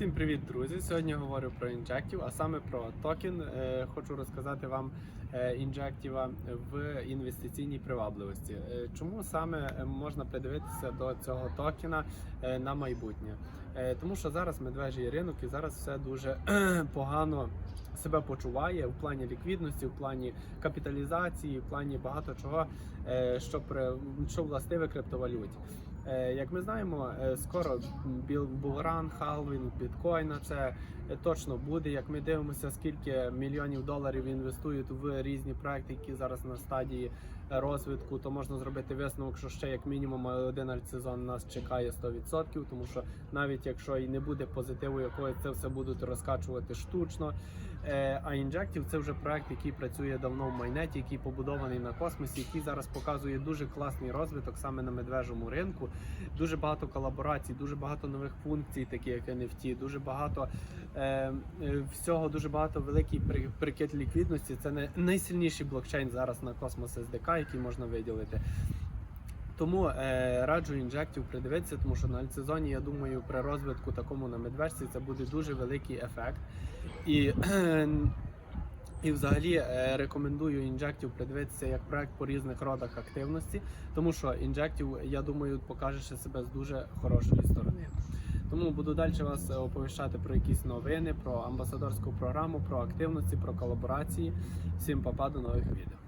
Всім привіт, друзі! Сьогодні говорю про інжектів, а саме про токен. Е, Хочу розказати вам інжектіва в інвестиційній привабливості. Е, Чому саме можна придивитися до цього токена е, на майбутнє? Тому що зараз медвежий ринок і зараз все дуже погано себе почуває в плані ліквідності, в плані капіталізації, в плані багато чого, що при що властиве криптовалюті. Е, Як ми знаємо, е, скоро булран, халвінг, біткоїна це е, точно буде. Як ми дивимося, скільки мільйонів доларів інвестують в різні проекти, які зараз на стадії розвитку, то можна зробити висновок, що ще як мінімум один сезон нас чекає 100%, тому що навіть якщо і не буде позитиву, якої це все будуть розкачувати штучно. А інжектів це вже проект, який працює давно в майнеті, який побудований на космосі, який зараз показує дуже класний розвиток саме на медвежому ринку. Дуже багато колаборацій, дуже багато нових функцій, такі як NFT, дуже багато е, е, всього, дуже багато великий прикид ліквідності. Це найсильніший блокчейн зараз на Cosmos SDK, який можна виділити. Тому е, раджу інжектів придивитися, тому що на альцезоні, я думаю, при розвитку такому на медвежці це буде дуже великий ефект. І, і взагалі е, рекомендую інжектів придивитися як проект по різних родах активності, тому що інжектів, я думаю, покаже себе з дуже хорошої сторони. Тому буду далі вас е, оповіщати про якісь новини, про амбасадорську програму, про активності, про колаборації. Всім папа, до нових відео.